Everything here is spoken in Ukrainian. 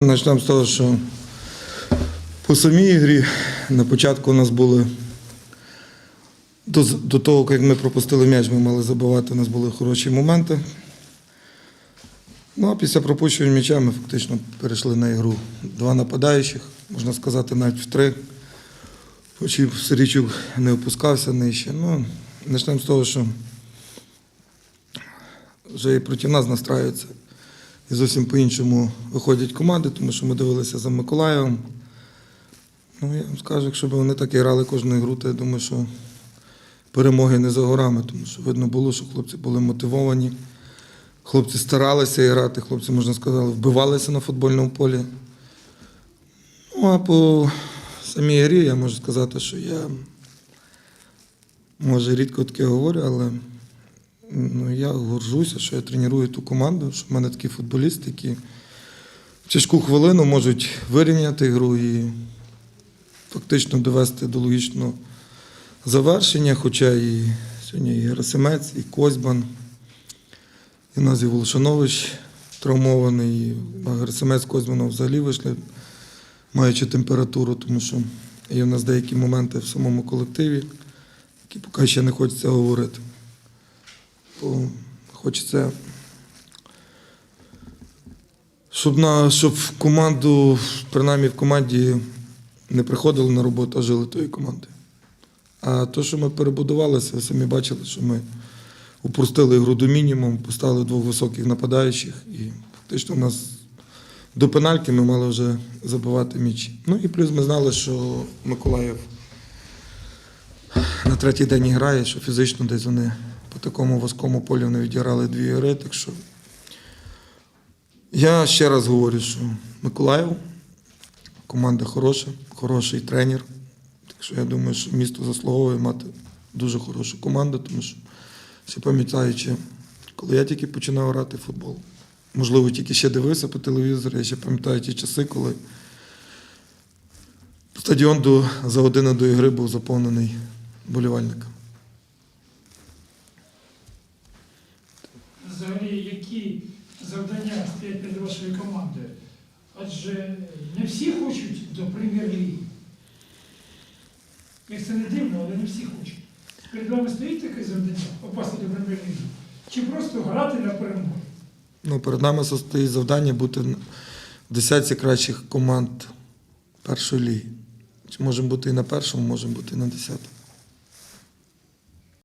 Почнемо з того, що по самій грі на початку у нас були до, до того, як ми пропустили м'яч, ми мали забивати, у нас були хороші моменти. Ну а після пропущення м'яча ми фактично перейшли на ігру. Два нападаючих, можна сказати, навіть в три. Хоч і Сирічук не опускався нижче. Ну, почнемо з того, що вже і проти нас настраюються. І зовсім по-іншому виходять команди, тому що ми дивилися за Миколаєвом. Ну, я вам скажу, якщо б вони так і грали кожну гру, то я думаю, що перемоги не за горами, тому що видно було, що хлопці були мотивовані. Хлопці старалися грати, хлопці, можна сказати, вбивалися на футбольному полі. Ну, а по самій грі я можу сказати, що я може рідко таке говорю, але Ну, я горжуся, що я треную ту команду, що в мене такі футболісти, які в тяжку хвилину можуть вирівняти гру і фактично довести до логічного завершення. Хоча і сьогодні і Герасимець, і Козьбан, і Назі Волошанович травмований, і Герасимець з Козьбаном взагалі вийшли, маючи температуру, тому що є в нас деякі моменти в самому колективі, які поки ще не хочеться говорити. Хочеться, щоб, на, щоб в команду, принаймні в команді не приходили на роботу, а жили тої команди. А то, що ми перебудувалися, самі бачили, що ми упростили гру до мінімуму, поставили двох високих нападаючих, і фактично у нас до пенальки ми мали вже забивати м'ячі. Ну і плюс ми знали, що Миколаїв на третій день грає, що фізично десь вони по такому важкому полі вони відіграли дві гри. Так що я ще раз говорю, що Миколаїв команда хороша, хороший тренер. Так що я думаю, що місто заслуговує мати дуже хорошу команду, тому що ще пам'ятаючи, коли я тільки починав грати в футбол, можливо, тільки ще дивився по телевізору, я ще пам'ятаю ті часи, коли стадіон до, за годину до ігри був заповнений болівальниками. Взагалі, які завдання стоять перед вашою командою? Адже не всі хочуть до прем'єр-ліги. Як це не дивно, але не всі хочуть. Перед вами стоїть таке завдання попасти до прем'єр-ліги? Чи просто грати на перемогу? Ну, перед нами стоїть завдання бути в десятці кращих команд першої ліги. Чи можемо бути і на першому, можемо бути і на десятому.